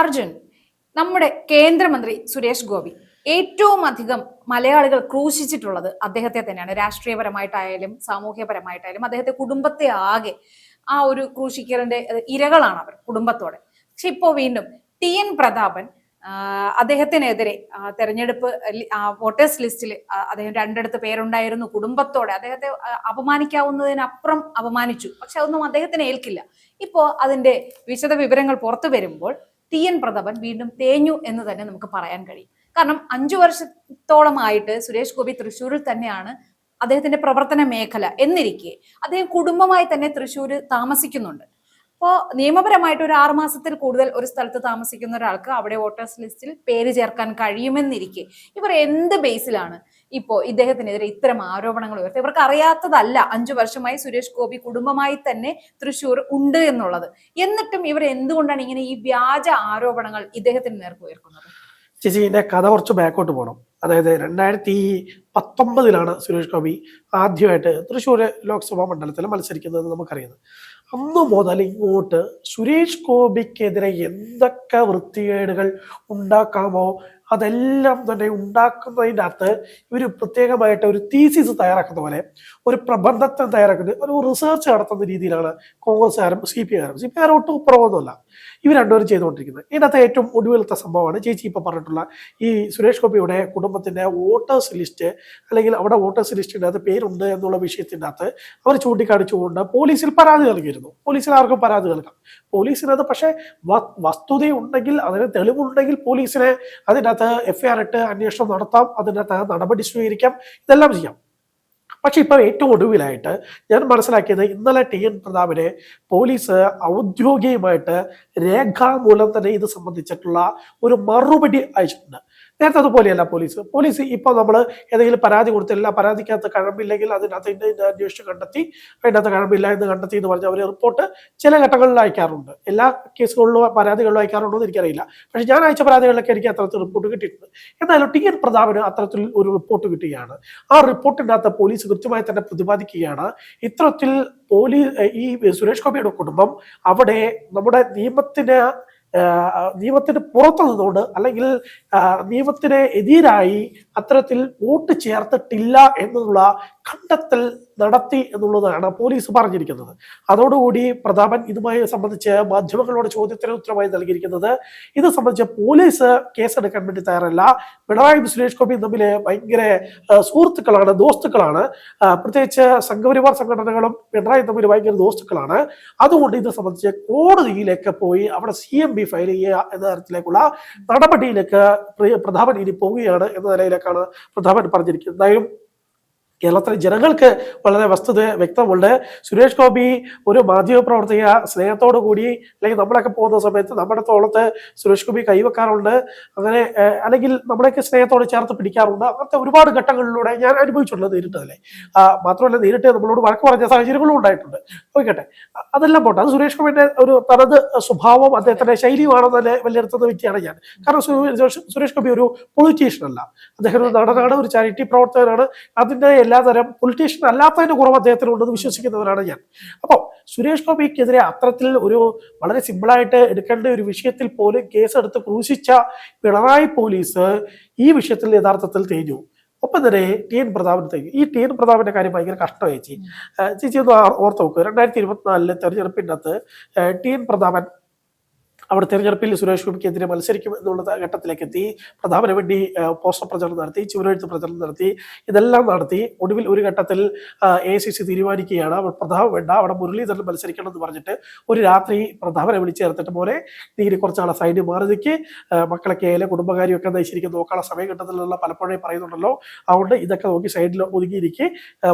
അർജുൻ നമ്മുടെ കേന്ദ്രമന്ത്രി സുരേഷ് ഗോപി. ഏറ്റവും അധികം മലയാളികൾ ക്രൂശിച്ചിട്ടുള്ളത് അദ്ദേഹത്തെ തന്നെയാണ്. രാഷ്ട്രീയപരമായിട്ടായാലും സാമൂഹ്യപരമായിട്ടായാലും അദ്ദേഹത്തെ കുടുംബത്തെ ആകെ ആ ഒരു ക്രൂശിക്കലിന്റെ ഇരകളാണ് അവർ കുടുംബത്തോടെ. പക്ഷെ ഇപ്പോ വീണ്ടും ടി എൻ പ്രതാപൻ അദ്ദേഹത്തിനെതിരെ തെരഞ്ഞെടുപ്പ് വോട്ടേഴ്സ് ലിസ്റ്റിൽ അദ്ദേഹം രണ്ടിടത്ത് പേരുണ്ടായിരുന്നു കുടുംബത്തോടെ. അദ്ദേഹത്തെ അപമാനിക്കാവുന്നതിനപ്പുറം അപമാനിച്ചു. പക്ഷെ അതൊന്നും അദ്ദേഹത്തിന് ഏൽക്കില്ല. ഇപ്പോ അതിന്റെ വിശദ വിവരങ്ങൾ പുറത്തു വരുമ്പോൾ ടി എൻ പ്രതാപൻ വീണ്ടും തേഞ്ഞു എന്ന് തന്നെ നമുക്ക് പറയാൻ കഴിയും. കാരണം അഞ്ചു വർഷത്തോളമായിട്ട് സുരേഷ് ഗോപി തൃശ്ശൂരിൽ തന്നെയാണ് അദ്ദേഹത്തിന്റെ പ്രവർത്തന മേഖല എന്നിരിക്കെ അദ്ദേഹം കുടുംബമായി തന്നെ തൃശ്ശൂർ താമസിക്കുന്നുണ്ട്. അപ്പോൾ നിയമപരമായിട്ട് ഒരു ആറ് മാസത്തിൽ കൂടുതൽ ഒരു സ്ഥലത്ത് താമസിക്കുന്ന ഒരാൾക്ക് അവിടെ വോട്ടേഴ്സ് ലിസ്റ്റിൽ പേര് ചേർക്കാൻ കഴിയുമെന്നിരിക്കെ. ഇവർ എന്ത് ബേസിലാണ് ഇപ്പോ ഇദ്ദേഹത്തിനെതിരെ ഇത്തരം ആരോപണങ്ങൾ ഉയർത്തി ഇവർക്ക് അറിയാത്തതല്ല അഞ്ചു വർഷമായി സുരേഷ് ഗോപി കുടുംബമായി തന്നെ തൃശൂർ ഉണ്ട് എന്നുള്ളത്. എന്നിട്ടും ഇവർ എന്തുകൊണ്ടാണ് ഇങ്ങനെ ഈ വ്യാജ ആരോപണങ്ങൾ ഇദ്ദേഹത്തിന് നേർക്ക് ഉയർത്തുന്നത് ചേച്ചി ഇതിന്റെ കഥ കുറച്ച് ബാക്കോട്ട് പോകണം അതായത് രണ്ടായിരത്തി പത്തൊമ്പതിലാണ് സുരേഷ് ഗോപി ആദ്യമായിട്ട് തൃശ്ശൂർ ലോക്സഭാ മണ്ഡലത്തിൽ മത്സരിക്കുന്നത് നമുക്കറിയുന്നത്. അന്ന് മുതൽ ഇങ്ങോട്ട് സുരേഷ് ഗോപിക്കെതിരെ എന്തൊക്കെ വൃത്തികേടുകൾ ഉണ്ടാക്കാമോ അതെല്ലാം തന്നെ ഉണ്ടാക്കുന്നതിന്റെ അകത്ത് ഇവർ പ്രത്യേകമായിട്ട് ഒരു തീസിസ് തയ്യാറാക്കുന്ന പോലെ ഒരു പ്രബന്ധത്തെ തയ്യാറാക്കുന്ന ഒരു റിസർച്ച് നടത്തുന്ന രീതിയിലാണ് കോൺഗ്രസ്സുകാരും സി പി ആരും സി പി ആർ ഒട്ടും കുറവൊന്നുമല്ല ഇവർ രണ്ടുപേരും ചെയ്തുകൊണ്ടിരിക്കുന്നത്. ഇതിനകത്ത് ഏറ്റവും ഒടുവിലത്തെ സംഭവമാണ് ചേച്ചി ഇപ്പം പറഞ്ഞിട്ടുള്ള ഈ സുരേഷ് ഗോപിയുടെ കുടുംബത്തിന്റെ വോട്ടേഴ്സ് ലിസ്റ്റ് അല്ലെങ്കിൽ അവിടെ വോട്ടേഴ്സ് ലിസ്റ്റിന്റെ അകത്ത് പേരുണ്ട് എന്നുള്ള വിഷയത്തിന്റെ അകത്ത് അവർ ചൂണ്ടിക്കാണിച്ചുകൊണ്ട് പോലീസിൽ പരാതി നൽകിയിരുന്നു. പോലീസിൽ ആർക്കും പരാതി നൽകാം. പോലീസിനത് പക്ഷേ വസ്തുതയുണ്ടെങ്കിൽ അതിന് തെളിവുണ്ടെങ്കിൽ പോലീസിനെ അതിന്റെ അകത്ത് എഫ്ഐആർ ഇട്ട് അന്വേഷണം നടത്താം അതിനകത്ത് നടപടി സ്വീകരിക്കാം ഇതെല്ലാം ചെയ്യാം. പക്ഷെ ഇപ്പം ഏറ്റവും ഒടുവിലായിട്ട് ഞാൻ മനസ്സിലാക്കിയത് ഇന്നലെ ടി എൻ പ്രതാപിനെ പോലീസ് ഔദ്യോഗികമായിട്ട് രേഖാമൂലം തന്നെ ഇത് സംബന്ധിച്ചിട്ടുള്ള ഒരു മറുപടി അയച്ചിട്ടുണ്ട്. നേരത്തെ അതുപോലെയല്ല പോലീസ്. പോലീസ് ഇപ്പോൾ നമ്മൾ ഏതെങ്കിലും പരാതി കൊടുത്തില്ല പരാതിക്കകത്ത് കഴമ്പില്ലെങ്കിൽ അതിനകത്ത് ഇന്ന ഇന്ന അന്വേഷിച്ച് കണ്ടെത്തി അതിനകത്ത് കഴമ്പില്ല എന്ന് കണ്ടെത്തി എന്ന് പറഞ്ഞ് അവർ റിപ്പോർട്ട് ചില ഘട്ടങ്ങളിൽ അയക്കാറുണ്ട്. എല്ലാ കേസുകളിലും പരാതികളിലും അയക്കാറുണ്ടോ എന്ന് എനിക്കറിയില്ല. പക്ഷേ ഞാൻ അയച്ച പരാതികളിലൊക്കെ എനിക്ക് അത്തരത്തിൽ റിപ്പോർട്ട് കിട്ടിയിട്ടുണ്ട്. എന്നാലും ടി എൻ പ്രതാപന് അത്തരത്തിൽ ഒരു റിപ്പോർട്ട് കിട്ടുകയാണ്. ആ റിപ്പോർട്ടിനകത്ത് പോലീസ് കൃത്യമായി തന്നെ പ്രതിപാദിക്കുകയാണ്. ഇത്തരത്തിൽ പോലീസ് ഈ സുരേഷ് ഗോപിയുടെ കുടുംബം അവിടെ നമ്മുടെ നിയമത്തിന് നിയമത്തിന് പുറത്തു നിന്നുകൊണ്ട് അല്ലെങ്കിൽ നിയമത്തിന് എതിരായി അത്തരത്തിൽ വോട്ട് ചേർത്തിട്ടില്ല എന്നുള്ള കണ്ടെത്തൽ നടത്തി എന്നുള്ളതാണ് പോലീസ് പറഞ്ഞിരിക്കുന്നത്. അതോടുകൂടി പ്രതാപൻ ഇതുമായി സംബന്ധിച്ച് മാധ്യമങ്ങളോട് ചോദ്യത്തിന് ഉത്തരമായി നൽകിയിരിക്കുന്നത് ഇത് സംബന്ധിച്ച് പോലീസ് കേസെടുക്കാൻ വേണ്ടി തയ്യാറല്ല. പിണറായി സുരേഷ് ഗോപി തമ്മിൽ ഭയങ്കര സുഹൃത്തുക്കളാണ് ദോസ്തുക്കളാണ്. പ്രത്യേകിച്ച് സംഘപരിവാർ സംഘടനകളും പിണറായി തമ്മിൽ ഭയങ്കര ദോസ്തുക്കളാണ്. അതുകൊണ്ട് ഇത് സംബന്ധിച്ച് കോടതിയിലേക്ക് പോയി അവിടെ സി എം ബി ഫയൽ ചെയ്യുക എന്ന തരത്തിലേക്കുള്ള നടപടിയിലേക്ക് പ്രതാപൻ ഇനി പോവുകയാണ് എന്ന നിലയിലേക്കാണ് പ്രതാപൻ പറഞ്ഞിരിക്കുന്നത്. എന്തായാലും കേരളത്തിലെ ജനങ്ങൾക്ക് വളരെ വസ്തുത വ്യക്തമുണ്ട്. സുരേഷ് ഗോപി ഒരു മാധ്യമ പ്രവർത്തക സ്നേഹത്തോടു കൂടി അല്ലെങ്കിൽ നമ്മളൊക്കെ പോകുന്ന സമയത്ത് നമ്മുടെ തോളത്ത് സുരേഷ് ഗോപി കൈവെക്കാറുണ്ട്. അങ്ങനെ അല്ലെങ്കിൽ നമ്മളെയൊക്കെ സ്നേഹത്തോട് ചേർത്ത് പിടിക്കാറുണ്ട്. അങ്ങനത്തെ ഒരുപാട് ഘട്ടങ്ങളിലൂടെ ഞാൻ അനുഭവിച്ചിട്ടുള്ളത് നേരിട്ടതല്ലേ ആ, മാത്രമല്ല നേരിട്ട് നമ്മളോട് വഴക്ക് പറഞ്ഞ സാഹചര്യങ്ങളും ഉണ്ടായിട്ടുണ്ട്. ഓയിക്കട്ടെ അ- അതെല്ലാം പോട്ടെ. അത് സുരേഷ് ഗോപിന്റെ ഒരു തനത് സ്വഭാവം അദ്ദേഹത്തിന്റെ ശൈലിയുമാണെന്ന് തന്നെ വിലയിരുത്തുന്ന വ്യക്തിയാണ് ഞാൻ. കാരണം സുരേഷ് ഗോപി ഒരു പൊളിറ്റീഷ്യൻ അല്ല. അദ്ദേഹം ഒരു നടനാണ് ഒരു ചാരിറ്റി പ്രവർത്തകനാണ്. അതിന്റെ എല്ലാതരം പൊളിറ്റീഷ്യൻ അല്ലാത്തതിന്റെ കുറവ് അദ്ദേഹത്തിന് ഉണ്ടെന്ന് വിശ്വസിക്കുന്നവരാണ് ഞാൻ. അപ്പോൾ സുരേഷ് ഗോപിക്കെതിരെ അത്തരത്തിൽ ഒരു വളരെ സിമ്പിളായിട്ട് എടുക്കേണ്ട ഒരു വിഷയത്തിൽ പോലും കേസെടുത്ത് ക്രൂശിച്ച പിണറായി പോലീസ് ഈ വിഷയത്തിൽ യഥാർത്ഥത്തിൽ തേഞ്ഞു. ഒപ്പം തന്നെ ടി എൻ പ്രതാപൻ തേഞ്ഞു. ഈ ടി എൻ പ്രതാപിന്റെ കാര്യം ഭയങ്കര കഷ്ടമായി ചേച്ചി. ചേച്ചി ഒന്ന് ഓർത്ത് നോക്കുക രണ്ടായിരത്തി ഇരുപത്തിനാലിലെ തെരഞ്ഞെടുപ്പിന്റെ അകത്ത് ടി എൻ പ്രതാപൻ അവിടെ തെരഞ്ഞെടുപ്പിൽ സുരേഷ് ഗോപിക്കെതിരെ മത്സരിക്കും എന്നുള്ള ഘട്ടത്തിലേക്ക് എത്തി പ്രതാപന് വേണ്ടി പോസ്റ്റർ പ്രചരണം നടത്തി ചുവരെഴുത്ത് പ്രചരണം നടത്തി. ഇതെല്ലാം നടത്തി ഒടുവിൽ ഒരു ഘട്ടത്തിൽ എ സി സി തീരുമാനിക്കുകയാണ്. അവർ പ്രതാപം വേണ്ട അവിടെ മുരളീധരൻ മത്സരിക്കണം എന്ന് പറഞ്ഞിട്ട് ഒരു രാത്രി പ്രതാപനെ വിളിച്ചു ചേർത്തിട്ട് പോലെ നീ കുറച്ചാളെ സൈഡിൽ മാറി നിൽക്ക് മക്കളൊക്കെ ആയാലും കുടുംബകാര്യമൊക്കെ നയിച്ചിരിക്കുന്ന നോക്കാനുള്ള സമയം കിട്ടുന്നില്ല പലപ്പോഴേ പറയുന്നുണ്ടല്ലോ. അതുകൊണ്ട് ഇതൊക്കെ നോക്കി സൈഡിൽ ഒതുങ്ങിയിരിക്കി.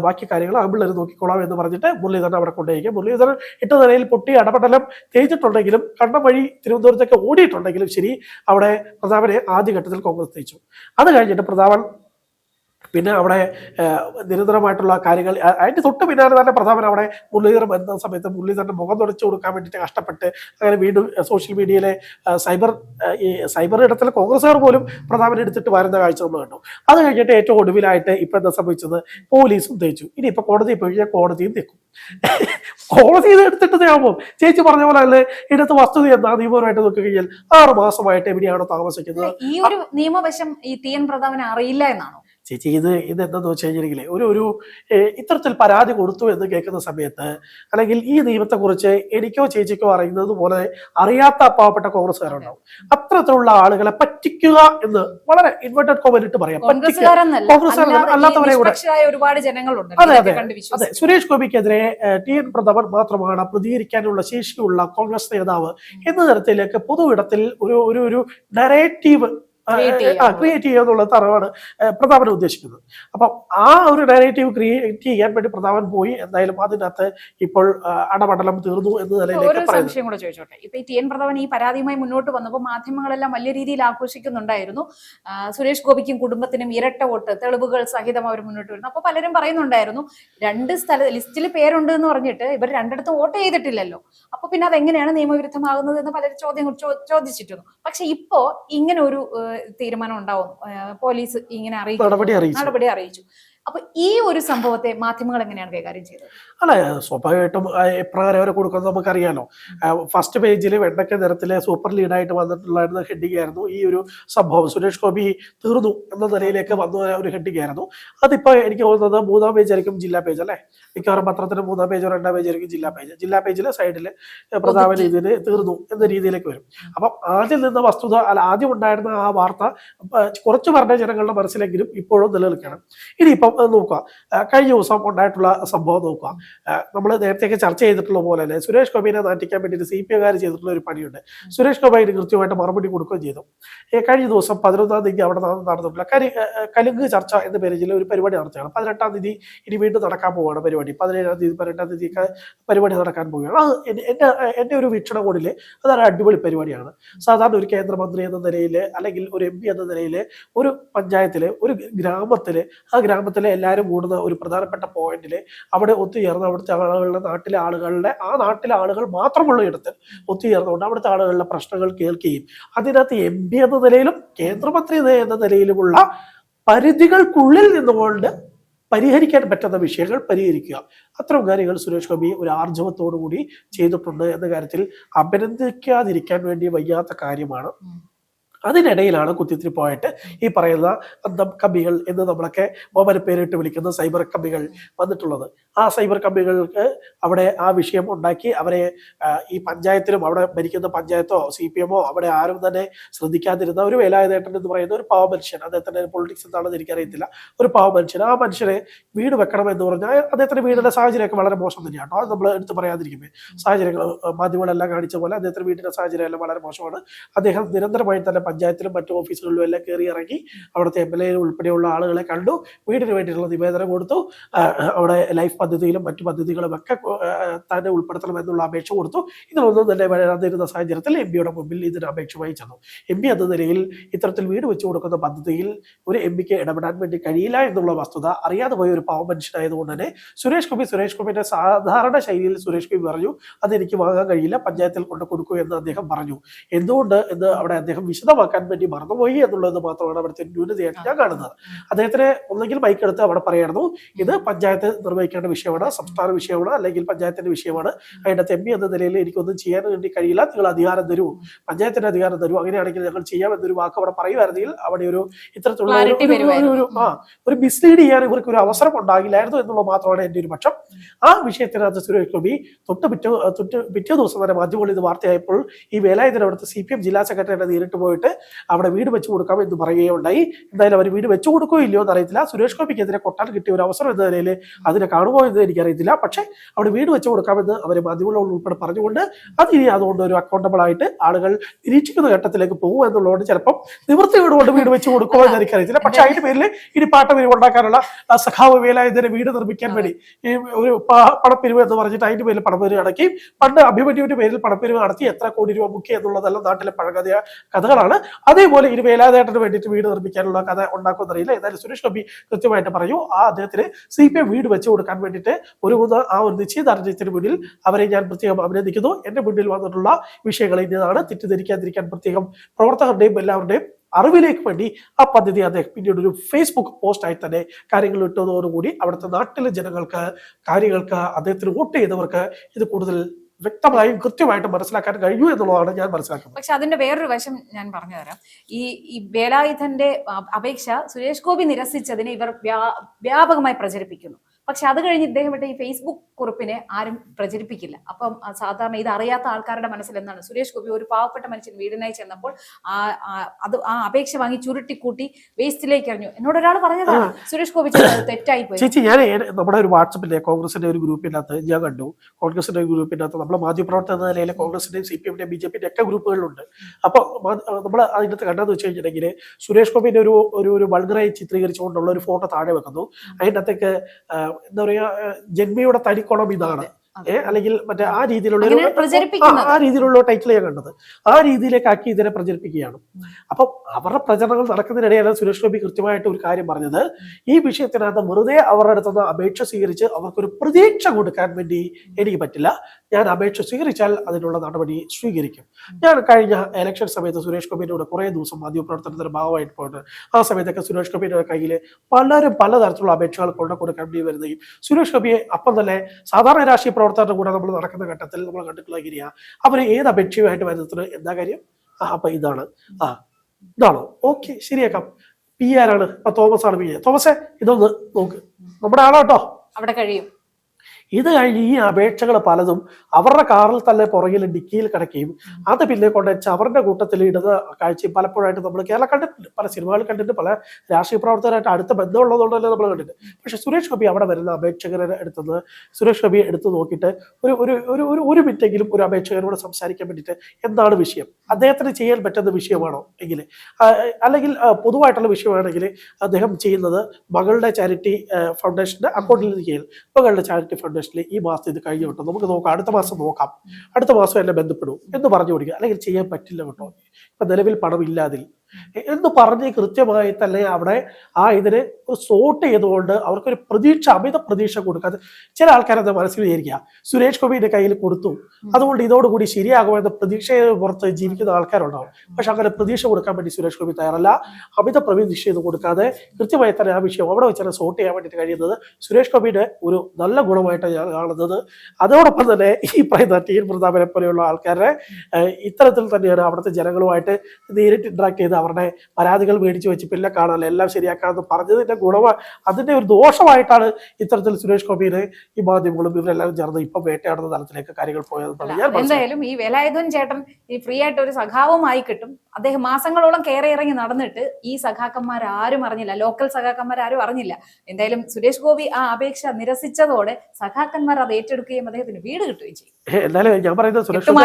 ബാക്കി കാര്യങ്ങൾ ആമ്പിള്ളേർ നോക്കിക്കോളാം എന്ന് പറഞ്ഞിട്ട് മുരളീധരൻ അവിടെ കൊണ്ടുപോയിരിക്കും മുരളീധരൻ ഇട്ട നിലയിൽ പൊട്ടി അടപടലം തേച്ചിട്ടുണ്ടെങ്കിലും കണ്ട വഴി തിരുവനന്തപുരത്തൊക്കെ ഓടിയിട്ടുണ്ടെങ്കിലും ശരി അവിടെ പ്രതാപനെ ആദ്യഘട്ടത്തിൽ കോൺഗ്രസ് നയിച്ചു. അത് കഴിഞ്ഞിട്ട് പ്രതാപൻ പിന്നെ അവിടെ നിരന്തരമായിട്ടുള്ള കാര്യങ്ങൾ അതിന്റെ തൊട്ട് പിന്നാലെ തന്നെ പ്രതാപൻ അവിടെ മുരളീധരൻ എന്ന സമയത്ത് മുരളീധരന്റെ മുഖം തുടച്ചു കൊടുക്കാൻ വേണ്ടിയിട്ട് കഷ്ടപ്പെട്ട് അങ്ങനെ വീണ്ടും സോഷ്യൽ മീഡിയയിലെ സൈബർ ഈ സൈബർ ഇടത്തിൽ കോൺഗ്രസ്സുകാർ പോലും പ്രധാനം എടുത്തിട്ട് വരുന്ന കാഴ്ച നമ്മൾ കണ്ടു. അത് കഴിഞ്ഞിട്ട് ഏറ്റവും ഒടുവിലായിട്ട് ഇപ്പം എന്താ സംഭവിച്ചത്? പോലീസും തേച്ചു. ഇനി ഇപ്പം കോടതി പോയി കഴിഞ്ഞാൽ കോടതിയും തെക്കും. കോടതി ഇത് എടുത്തിട്ട് തേക്കുമ്പോൾ ചേച്ചി പറഞ്ഞ പോലെ അല്ലേ? ഇതിനകത്ത് വസ്തുത എന്താ? നിയമപരമായിട്ട് നോക്കി കഴിഞ്ഞാൽ ആറ് മാസമായിട്ട് എവിടെയാണോ താമസിക്കുന്നത്? ഈ ഒരു നിയമവശം ഈ ടി എൻ പ്രതാപന് അറിയില്ല എന്നാണോ? ചേച്ചി ഇത് ഇത് എന്താന്ന് വെച്ച് കഴിഞ്ഞിട്ടുണ്ടെങ്കിൽ ഒരു ഒരു ഇത്തരത്തിൽ പരാതി കൊടുത്തു എന്ന് കേൾക്കുന്ന സമയത്ത് അല്ലെങ്കിൽ ഈ നിയമത്തെക്കുറിച്ച് എനിക്കോ ചേച്ചിക്കോ അറിയുന്നത് പോലെ അറിയാത്ത പാവപ്പെട്ട കോൺഗ്രസ്സുകാരുണ്ടാവും. അത്തരത്തിലുള്ള ആളുകളെ പറ്റിക്കുക എന്ന് വളരെ ഇൻവെർട്ടഡ് കോമൻ പറയാം. കോൺഗ്രസ് അല്ലാത്തവരെ കൂടെ. ഒരുപാട് ജനങ്ങളുണ്ട്. അതെ, അതെ, അതെ സുരേഷ് ഗോപിക്കെതിരെ ടി എൻ പ്രതാപൻ മാത്രമാണ് പ്രതികരിക്കാനുള്ള ശേഷിയുള്ള കോൺഗ്രസ് നേതാവ്. എന്ന തരത്തിലേക്ക് പൊതു ഇടത്തിൽ ഒരു ഒരു ഒരു നരേറ്റീവ് ക്രിയേറ്റ് ചെയ്യുക എന്നുള്ള തറവാണ് പ്രതാപൻ ഉദ്ദേശിക്കുന്നത്. അപ്പം ആ ഒരു ഡയറേറ്റീവ് ക്രിയേറ്റ് ചെയ്യാൻ വേണ്ടി പ്രതാപൻ പോയി. എന്തായാലും അതിനകത്ത് ഇപ്പോൾ അടമണ്ഡലം തീർന്നു എന്ന് ഒരു നിലയിലേക്ക് പറയുന്നു. സംശയം കൂടെ ചോദിച്ചോട്ടെ. ഇപ്പൊ ടി എൻ പ്രതാപൻ ഈ പരാതിയുമായി മുന്നോട്ട് വന്നപ്പോൾ മാധ്യമങ്ങളെല്ലാം വലിയ രീതിയിൽ ആഘോഷിക്കുന്നുണ്ടായിരുന്നു. സുരേഷ് ഗോപിക്കും കുടുംബത്തിനും ഇരട്ട വോട്ട് തെളിവുകൾ സഹിതം അവർ മുന്നോട്ട് വരുന്നു. അപ്പൊ പലരും പറയുന്നുണ്ടായിരുന്നു രണ്ട് സ്ഥല ലിസ്റ്റിൽ പേരുണ്ട് എന്ന് പറഞ്ഞിട്ട് ഇവർ രണ്ടിടത്തും വോട്ട് ചെയ്തിട്ടില്ലല്ലോ. അപ്പൊ പിന്നെ അതെങ്ങനെയാണ് നിയമവിരുദ്ധമാകുന്നത് എന്ന് പലരും ചോദ്യം ചോദിച്ചിട്ടുണ്ട്. ചോദിച്ചിരുന്നു പക്ഷെ ഇപ്പോ ഇങ്ങനെ ഒരു തീരുമാനം ഉണ്ടാവും. പോലീസ് ഇങ്ങനെ അറിയിച്ചു. നടപടി അറിയിച്ചു. അപ്പൊ ഈ ഒരു സംഭവത്തെ മാധ്യമങ്ങൾ എങ്ങനെയാണ് കൈകാര്യം ചെയ്തത്? അല്ല? സ്വാഭാവികമായിട്ടും എപ്രകാരം അവരെ കൊടുക്കുന്നത് നമുക്കറിയാലോ. ഫസ്റ്റ് പേജിൽ വെണ്ടക്ക നിറത്തിലെ സൂപ്പർ ലീഡായിട്ട് വന്നിട്ടുള്ള ഹെഡിങ് ആയിരുന്നു. ഈ ഒരു സംഭവം സുരേഷ് ഗോപി തീർന്നു എന്ന നിലയിലേക്ക് വന്ന ഒരു ഹെഡിങ് ആയിരുന്നു. അതിപ്പോൾ എനിക്ക് തോന്നുന്നത് മൂന്നാം പേജ് ആയിരിക്കും ജില്ലാ പേജ് അല്ലേ? മിക്കവാറും പത്രത്തിന് മൂന്നാം പേജോ രണ്ടാം പേജ് ആയിരിക്കും ജില്ലാ പേജ് ജില്ലാ പേജിലെ സൈഡിൽ പ്രധാന രീതിയിൽ തീർന്നു എന്ന രീതിയിലേക്ക് വരും. അപ്പം ആദ്യം നിന്ന വസ്തുത അല്ല ആദ്യം ഉണ്ടായിരുന്ന ആ വാർത്ത കുറച്ച് പറഞ്ഞ ജനങ്ങളുടെ മനസ്സിലെങ്കിലും ഇപ്പോഴും നിലനിൽക്കണം. ഇനിയിപ്പം നോക്കുക. കഴിഞ്ഞ ദിവസം ഉണ്ടായിട്ടുള്ള സംഭവം നോക്കുക. നമ്മൾ നേരത്തെയൊക്കെ ചർച്ച ചെയ്തിട്ടുള്ള പോലെ തന്നെ സുരേഷ് ഗോപിനെ നാട്ടിക്കാൻ വേണ്ടിയിട്ട് സി പി എക്കാർ ചെയ്തിട്ടുള്ള ഒരു പണിയുണ്ട്. സുരേഷ് ഗോപി അതിന് കൃത്യമായിട്ട് മറുപടി കൊടുക്കുകയും ചെയ്തു. കഴിഞ്ഞ ദിവസം പതിനൊന്നാം തീയതി അവിടെ നട- നടന്നിട്ടുള്ള കരി കലുങ്ക് ചർച്ച എന്ന പേരിൽ ഒരു പരിപാടി നടത്തുകയാണ് പതിനെട്ടാം തീയതി ഇനി വീണ്ടും നടക്കാൻ പോവുകയാണ് പരിപാടി. പതിനേഴാം തീയതി പതിനെട്ടാം തീയതി ഒക്കെ പരിപാടി നടക്കാൻ പോവുകയാണ്. അത് എന്റെ എന്റെ ഒരു വീക്ഷണകോണിൽ അതൊരു അടിപൊളി പരിപാടിയാണ്. സാധാരണ ഒരു കേന്ദ്രമന്ത്രി എന്ന നിലയിൽ അല്ലെങ്കിൽ ഒരു എം പി എന്ന നിലയിൽ ഒരു പഞ്ചായത്തിൽ ഒരു ഗ്രാമത്തിൽ ആ ഗ്രാമത്തിലെ എല്ലാവരും കൂടുന്ന ഒരു പ്രധാനപ്പെട്ട പോയിന്റിൽ അവിടെ ഒത്തുചേർന്ന് അവിടുത്തെ ആളുകളുടെ നാട്ടിലെ ആളുകളുടെ ആ നാട്ടിലെ ആളുകൾ മാത്രമുള്ള ഇടത്ത് ഒത്തുചേർന്നുകൊണ്ട് അവിടുത്തെ ആളുകളുടെ പ്രശ്നങ്ങൾ കേൾക്കുകയും അതിനകത്ത് എം പി എന്ന നിലയിലും കേന്ദ്രമന്ത്രി എന്ന നിലയിലുമുള്ള പരിധികൾക്കുള്ളിൽ നിന്നുകൊണ്ട് പരിഹരിക്കാൻ പറ്റുന്ന വിഷയങ്ങൾ പരിഹരിക്കുക അത്തരം കാര്യങ്ങൾ സുരേഷ് ഗോപി ഒരു ആർജവത്തോടു കൂടി ചെയ്തിട്ടുണ്ട് എന്ന കാര്യത്തിൽ അഭിനന്ദിക്കാതിരിക്കാൻ വേണ്ടി വയ്യാത്ത കാര്യമാണ്. അതിനിടയിലാണ് കുത്തിത്തിരിപ്പായിട്ട് ഈ പറയുന്ന അന്തം കമ്പികൾ എന്ന് നമ്മളൊക്കെ ഓമന പേരിട്ട് വിളിക്കുന്ന സൈബർ കമ്പികൾ വന്നിട്ടുള്ളത്. ആ സൈബർ കമ്പികൾക്ക് അവിടെ ആ വിഷയം ഉണ്ടാക്കി അവരെ ഈ പഞ്ചായത്തിലും അവിടെ ഭരിക്കുന്ന പഞ്ചായത്തോ സി പി എമ്മോ അവിടെ ആരും തന്നെ ശ്രദ്ധിക്കാതിരുന്ന ഒരു വേലായുധേട്ടൻ എന്ന് പറയുന്ന ഒരു പാവ മനുഷ്യൻ അദ്ദേഹത്തിന്റെ പൊളിറ്റിക്സ് എന്താണെന്ന് എനിക്കറിയത്തില്ല. ഒരു പാവ മനുഷ്യൻ. ആ മനുഷ്യനെ വീട് വെക്കണം എന്ന് പറഞ്ഞാൽ അദ്ദേഹത്തിന്റെ വീടിന്റെ സാഹചര്യമൊക്കെ വളരെ മോശം തന്നെയാണ് അത് നമ്മൾ എടുത്ത് പറയാതിരിക്കുമേ. സാഹചര്യങ്ങൾ മാധ്യമങ്ങളെല്ലാം കാണിച്ച പോലെ അദ്ദേഹത്തിന്റെ വീടിന്റെ സാഹചര്യം എല്ലാം വളരെ മോശമാണ്. അദ്ദേഹം നിരന്തരമായി തന്നെ പഞ്ചായത്തിലും മറ്റു ഓഫീസുകളിലും എല്ലാം കയറി ഇറങ്ങി അവിടുത്തെ എം എൽ എ ഉൾപ്പെടെയുള്ള ആളുകളെ കണ്ടു. വീടിന് വേണ്ടിയിട്ടുള്ള നിവേദനം കൊടുത്തു. അവിടെ ലൈഫ് പദ്ധതിയിലും മറ്റു പദ്ധതികളും ഒക്കെ തന്നെ ഉൾപ്പെടുത്തണം എന്നുള്ള അപേക്ഷ കൊടുത്തു. ഇതിനൊന്നും തന്നെ വരാതിരുന്ന സാഹചര്യത്തിൽ എം പിയുടെ മുമ്പിൽ ഇതിന് അപേക്ഷമായി ചെന്നു എം പി എന്ന നിലയിൽ ഇത്തരത്തിൽ വീട് വെച്ചു കൊടുക്കുന്ന പദ്ധതിയിൽ ഒരു എം പിക്ക് ഇടപെടാൻ വേണ്ടി കഴിയില്ല എന്നുള്ള വസ്തുത അറിയാതെ പോയ ഒരു പാവ മനുഷ്യനായതുകൊണ്ട് തന്നെ സുരേഷ് ഗോപി സുരേഷ് ഗോപിന്റെ സാധാരണ ശൈലിയിൽ സുരേഷ് ഗോപി പറഞ്ഞു അതെനിക്ക് വാങ്ങാൻ കഴിയില്ല പഞ്ചായത്തിൽ കൊണ്ട് കൊടുക്കൂ എന്ന് അദ്ദേഹം പറഞ്ഞു. എന്തുകൊണ്ട് എന്ന് അവിടെ അദ്ദേഹം വിശദമാക്കാൻ വേണ്ടി മറന്നുപോയി എന്നുള്ളത് മാത്രമാണ് അവിടുത്തെ ന്യൂനതയായിട്ട് ഞാൻ കാണുന്നത്. അദ്ദേഹത്തിന് ഒന്നെങ്കിൽ ബൈക്ക് എടുത്ത് അവിടെ പറയായിരുന്നു ഇത് പഞ്ചായത്ത് നിർവഹിക്കേണ്ട വിഷയമാണ് സംസ്ഥാന വിഷയമാണ് അല്ലെങ്കിൽ പഞ്ചായത്തിന്റെ വിഷയമാണ് അതിന്റെ എം പി എന്ന നിലയിൽ എനിക്കൊന്നും ചെയ്യാൻ വേണ്ടി കഴിയില്ല നിങ്ങൾ അധികാരം തരൂ പഞ്ചായത്തിന്റെ അധികാരം തരൂ അങ്ങനെയാണെങ്കിൽ ഞങ്ങൾ ചെയ്യാം എന്നൊരു വാക്ക് അവിടെ പറയുമായിരുന്നെങ്കിൽ അവിടെ ഒരു ഇത്തരത്തിലുള്ള ഒരു ആ ഒരു മിസ്ലീഡ് ചെയ്യാൻ ഇവർക്ക് ഒരു അവസരം ഉണ്ടാകില്ലായിരുന്നു എന്നുള്ളത് മാത്രമാണ് എന്റെ ഒരു പക്ഷം. ആ വിഷയത്തിനകത്ത് സുരേഷ് ഗോപി തൊട്ട് പിറ്റേ തൊട്ട് പിറ്റേ ദിവസം തന്നെ മാധ്യമങ്ങളിൽ ഇത് വാർത്തയായപ്പോൾ ഈ വേലായുധൻ അവിടുത്തെ സി പി എം ജില്ലാ സെക്രട്ടറിയുടെ നേരിട്ട് പോയിട്ട് അവിടെ വീട് വെച്ചു കൊടുക്കാം എന്ന് പറയുകയുണ്ടായി. എന്തായാലും അവർ വീട് വെച്ചു കൊടുക്കുകയോ ഇല്ലയോ എന്ന് അറിയത്തില്ല. സുരേഷ് ഗോപിക്കെതിരെ കൊട്ടാൻ കിട്ടിയ ഒരു അവസരം എന്ന നിലയിൽ അതിനെ കാണുമോ എന്ന് എനിക്കറിയത്തില്ല. പക്ഷേ അവിടെ വീട് വെച്ചു കൊടുക്കാമെന്ന് അവർ മാധ്യമങ്ങളോട് ഉൾപ്പെടെ പറഞ്ഞുകൊണ്ട് അത് ഇനി അതുകൊണ്ട് ഒരു അക്കൗണ്ടബിൾ ആയിട്ട് ആളുകൾ നിരീക്ഷിക്കുന്ന ഘട്ടത്തിലേക്ക് പോകും എന്നുള്ളതുകൊണ്ട് ചിലപ്പം നിവൃത്തി വീടുകൊണ്ട് വീട് വെച്ചു കൊടുക്കുമോ എന്ന് എനിക്കറിയത്തില്ല. പക്ഷെ അതിന്റെ പേരിൽ ഇനി പാട്ടപിരിവ് ഉണ്ടാക്കാനുള്ള സഖാവ് വേലായുധനെ വീട് നിർമ്മിക്കാൻ വേണ്ടി ഈ ഒരു പണപ്പിരിവ് എന്ന് പറഞ്ഞിട്ട് അതിന്റെ പേരിൽ പണപ്പിരിവ് നടക്കുകയും പണ്ട് അഭിമന്യുവിന്റെ പേരിൽ പണപ്പിരിവ് നടത്തി എത്ര കോടി രൂപ മുക്കി എന്നുള്ളതെല്ലാം നാട്ടിലെ പഴകഥ കഥകളാണ്. അതേപോലെ ഇനി വേലാതേട്ടന് വേണ്ടിയിട്ട് വീട് നിർമ്മിക്കാനുള്ള കഥ ഉണ്ടാക്കുമെന്ന് അറിയില്ല ഏതായാലും സുരേഷ് ഗോപി കൃത്യമായിട്ട് പറയൂ ആ അദ്ദേഹത്തിന് സി പി എം വീട് വെച്ച് കൊടുക്കാൻ വേണ്ടിയിട്ട് ഒരു ആ ഒരു നിശ്ചയദാർഢ്യത്തിന് മുന്നിൽ അവരെ ഞാൻ പ്രത്യേകം അഭിനന്ദിക്കുന്നു. എന്റെ മുന്നിൽ വന്നിട്ടുള്ള വിഷയങ്ങൾ ഇന്നതാണ്. തെറ്റിദ്ധരിക്കാതിരിക്കാൻ പ്രത്യേകം പ്രവർത്തകരുടെയും എല്ലാവരുടെയും അറിവിലേക്ക് വേണ്ടി ആ പദ്ധതി അദ്ദേഹം പിന്നീട് ഒരു ഫേസ്ബുക്ക് പോസ്റ്റായി തന്നെ കാര്യങ്ങൾ ഇട്ടതോടുകൂടി അവിടുത്തെ നാട്ടിലെ ജനങ്ങൾക്ക് കാര്യങ്ങൾക്ക് അദ്ദേഹത്തിന് വോട്ട് ചെയ്തവർക്ക് ഇത് കൂടുതൽ വ്യക്തമായും കൃത്യമായിട്ട് മനസ്സിലാക്കാൻ കഴിഞ്ഞു എന്നുള്ളതാണ് ഞാൻ മനസ്സിലാക്കുന്നത്. പക്ഷെ അതിന്റെ വേറൊരു വശം ഞാൻ പറഞ്ഞു തരാം. ഈ ഈ വേലായുധന്റെ അപേക്ഷ സുരേഷ് ഗോപി നിരസിച്ചതിനെ ഇവർ വ്യാപകമായി പ്രചരിപ്പിക്കുന്നു. പക്ഷെ അത് കഴിഞ്ഞ് ഇദ്ദേഹം ഈ ഫേസ്ബുക്ക് കുറിപ്പിനെ ആരും പ്രചരിപ്പിക്കില്ല. അപ്പം സാധാരണ ഇത് അറിയാത്ത ആൾക്കാരുടെ മനസ്സിൽ എന്താണ് സുരേഷ് ഗോപി ഒരു പാവപ്പെട്ട മനുഷ്യൻ വീടിനായി ചെന്നപ്പോൾ അത് ആ അപേക്ഷ വാങ്ങി ചുരുട്ടിക്കൂട്ടി വേസ്റ്റിലേക്ക് എറിഞ്ഞു. എന്നോട് ഒരാൾ പറഞ്ഞതാണ് സുരേഷ് ഗോപി തെറ്റായി പോയി. ചേച്ചി ഞാൻ നമ്മുടെ ഒരു വാട്സപ്പിലെ കോൺഗ്രസിന്റെ ഒരു ഗ്രൂപ്പിനകത്ത് ഞാൻ കണ്ടു. കോൺഗ്രസിന്റെ ഒരു ഗ്രൂപ്പിനകത്ത് നമ്മുടെ മാധ്യമപ്രവർത്തന നിലയിൽ കോൺഗ്രസിന്റെയും സി പി എമ്മിന്റെയും ബി ജെ പിന്റെ ഒക്കെ ഗ്രൂപ്പുകളിലുണ്ട് അപ്പോൾ നമ്മൾ അതിനകത്ത് കണ്ടെന്ന് വെച്ച് കഴിഞ്ഞിട്ടുണ്ടെങ്കിൽ സുരേഷ് ഗോപിന്റെ ഒരു ഒരു ഒരു വൾഗറായി ചിത്രീകരിച്ചുകൊണ്ടുള്ള ഒരു ഫോട്ടോ താഴെ വെക്കുന്നു. അതിനകത്തേക്ക് എന്താ പറയാ ജന്മിയുടെ തനിക്കുളം ഇതാണ്. ഏ, അല്ലെങ്കിൽ മറ്റേ ആ രീതിയിലുള്ള ആ, രീതിയിലുള്ള ടൈറ്റിൽ ഞാൻ കണ്ടത്. ആ രീതിയിലേക്കാക്കി ഇതിനെ പ്രചരിപ്പിക്കുകയാണ്. അപ്പം അവരുടെ പ്രചരണങ്ങൾ നടക്കുന്നതിനിടെയാണ് സുരേഷ് ഗോപി കൃത്യമായിട്ട് ഒരു കാര്യം പറഞ്ഞത് ഈ വിഷയത്തിനകത്ത് വെറുതെ അവരുടെ അടുത്തുനിന്ന് അപേക്ഷ സ്വീകരിച്ച് അവർക്കൊരു പ്രതീക്ഷ കൊടുക്കാൻ വേണ്ടി എനിക്ക് പറ്റില്ല. ഞാൻ അപേക്ഷ സ്വീകരിച്ചാൽ അതിനുള്ള നടപടി സ്വീകരിക്കും. ഞാൻ കഴിഞ്ഞ ഇലക്ഷൻ സമയത്ത് സുരേഷ് ഗോപിയുടെ കുറേ ദിവസം മാധ്യമപ്രവർത്തനത്തിന്റെ ഭാഗമായിട്ട് പോയിട്ട് ആ സമയത്തൊക്കെ സുരേഷ് ഗോപിയുടെ കയ്യിൽ പലരും പലതരത്തിലുള്ള അപേക്ഷകൾ കൊണ്ട് കൊടുക്കേണ്ടി വരുന്നതും സുരേഷ് ഗോപിയെ അപ്പം തന്നെ സാധാരണ രാഷ്ട്രീയ പ്രവർത്തകരുടെ കൂടെ നമ്മൾ നടക്കുന്ന ഘട്ടത്തിൽ നമ്മൾ കണ്ടിട്ടുള്ള അവർ ഏത് അപേക്ഷയുമായിട്ട് വരുന്നത് എന്താ കാര്യം? ആ അപ്പൊ ഇതാണ്. ആ ഇതാണോ? ഓക്കെ ശരിയാക്കാം. പി ആരാണ്? തോമസ് ആണ് പി തോമസേ ഇതൊന്ന് നോക്ക്. നമ്മുടെ ആളാട്ടോ. അവിടെ കഴിയും. ഇത് കഴിഞ്ഞ് ഈ അപേക്ഷകൾ പലതും അവരുടെ കാറിൽ തന്നെ പുറകിൽ ഡിക്കിയിൽ കിടക്കുകയും അത് പിന്നെ കൊണ്ടുവച്ച് അവരുടെ കൂട്ടത്തിൽ ഇടത് കാഴ്ചയും പലപ്പോഴായിട്ട് നമ്മൾ കേരള കണ്ടിട്ടുണ്ട്. പല സിനിമകൾ കണ്ടിട്ടുണ്ട്. പല രാഷ്ട്രീയ പ്രവർത്തകരായിട്ട് അടുത്ത ബന്ധമുള്ളതുകൊണ്ട് തന്നെ നമ്മൾ കണ്ടിട്ടുണ്ട്. പക്ഷെ സുരേഷ് ഗോപി അവിടെ വരുന്ന അപേക്ഷകരെ എടുത്തത് സുരേഷ് ഗോപി എടുത്തു നോക്കിയിട്ട് ഒരു ഒരു ഒരു ഒരു ഒരു മിനിറ്റെങ്കിലും ഒരു അപേക്ഷകരോട് സംസാരിക്കാൻ വേണ്ടിയിട്ട് എന്താണ് വിഷയം? അദ്ദേഹത്തിന് ചെയ്യാൻ പറ്റുന്ന വിഷയമാണോ എങ്കിൽ? അല്ലെങ്കിൽ പൊതുവായിട്ടുള്ള വിഷയമാണെങ്കിൽ അദ്ദേഹം ചെയ്യുന്നത് മകളുടെ ചാരിറ്റി ഫൗണ്ടേഷന്റെ അക്കൗണ്ടിൽ നിന്ന് ചെയ്യൽ മകളുടെ ചാരിറ്റി ഫൗണ്ടേഷനിൽ ഈ മാസം ഇത് കഴിഞ്ഞു കേട്ടോ. നമുക്ക് നോക്കാം. അടുത്ത മാസം നോക്കാം. അടുത്ത മാസം എന്നെ ബന്ധപ്പെടും എന്ന് പറഞ്ഞു കൊടുക്കുക. അല്ലെങ്കിൽ ചെയ്യാൻ പറ്റില്ല കേട്ടോ. ഇപ്പം നിലവിൽ പണം ഇല്ലാതിൽ എന്ന് പറഞ്ഞ് കൃത്യമായി തന്നെ അവിടെ ആ ഇതിനെ സോർട്ട് ചെയ്തുകൊണ്ട് അവർക്കൊരു പ്രതീക്ഷ അമിത പ്രതീക്ഷ കൊടുക്കാതെ ചില ആൾക്കാരത് മനസ്സിൽ വിചാരിക്കുക. സുരേഷ് ഗോപിയുടെ കയ്യിൽ കൊടുത്തു. അതുകൊണ്ട് ഇതോടുകൂടി ശരിയാകുമെന്ന പ്രതീക്ഷയെ പുറത്ത് ജീവിക്കുന്ന ആൾക്കാരുണ്ടാവും. പക്ഷെ അങ്ങനെ പ്രതീക്ഷ കൊടുക്കാൻ വേണ്ടി സുരേഷ് ഗോപി തയ്യാറല്ല. അമിത പ്രതീക്ഷ ചെയ്ത് കൊടുക്കാതെ കൃത്യമായി തന്നെ ആ വിഷയം അവിടെ വെച്ചാണ് സോർട്ട് ചെയ്യാൻ വേണ്ടിയിട്ട് കഴിയുന്നത് സുരേഷ് ഗോപിയുടെ ഒരു നല്ല ഗുണമായിട്ട് ഞാൻ കാണുന്നത് അതോടൊപ്പം തന്നെ ഈ പറയുന്ന ടി എൻ പ്രതാപനെ പോലെയുള്ള ആൾക്കാരെ ഇത്തരത്തിൽ തന്നെയാണ് അവിടുത്തെ ജനങ്ങളുമായിട്ട് നേരിട്ട് ഇന്ററാക്ട് ചെയ്ത് അവരുടെ പരാതികൾ മേടിച്ചു വെച്ച് പിന്നെ കാണാനല്ല. എല്ലാം ശരിയാക്കാമെന്ന് പറഞ്ഞതിന്റെ ഗുണവ അതിന്റെ ഒരു ദോഷമായിട്ടാണ് ഇത്തരത്തിൽ സുരേഷ് ഗോപിനെ ഈ മാധ്യമങ്ങളും ഇവരെല്ലാവരും ചേർന്ന് ഇപ്പം വേട്ടയാടുന്ന തലത്തിലേക്ക് കാര്യങ്ങൾ പോയതെന്നാണ് ഞാൻ മനസ്സിലാക്കുന്നത്. എന്തായാലും ഈ വേലായുധൻ ചേട്ടൻ ഈ ഫ്രീ ആയിട്ട് ഒരു സഖാവുമായി കിട്ടും. അദ്ദേഹം മാസങ്ങളോളം കയറി ഇറങ്ങി നടന്നിട്ട് ഈ സഖാക്കന്മാർ ആരും അറിഞ്ഞില്ല. ലോക്കൽ സഖാക്കന്മാർ ആരും അറിഞ്ഞില്ല. എന്തായാലും സുരേഷ് ഗോപി ആ അപേക്ഷ നിരസിച്ചതോടെ സഖാക്കന്മാർ അത് ഏറ്റെടുക്കുകയും അദ്ദേഹത്തിന് വീട് കിട്ടുകയും ചെയ്യും. എന്നാലും ഞാൻ പറയുന്നത് സുരേഷ് ഗോപി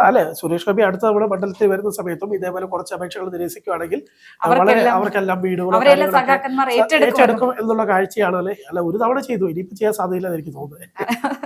അല്ലെ സുരേഷ് ഗോപി അടുത്ത നമ്മുടെ മണ്ഡലത്തിൽ വരുന്ന സമയത്തും ഇതേപോലെ കുറച്ച് അപേക്ഷകൾ നിരസിക്കുകയാണെങ്കിൽ വളരെ അവർക്കെല്ലാം- വീടുകളും ഏറ്റെടുക്കും എന്നുള്ള കാഴ്ചയാണ് അല്ലെ? അല്ല ഒരു തവണ ചെയ്തു ഇനിയിപ്പോ ചെയ്യാൻ സാധ്യതയില്ലെന്ന് എനിക്ക് തോന്നുന്നത്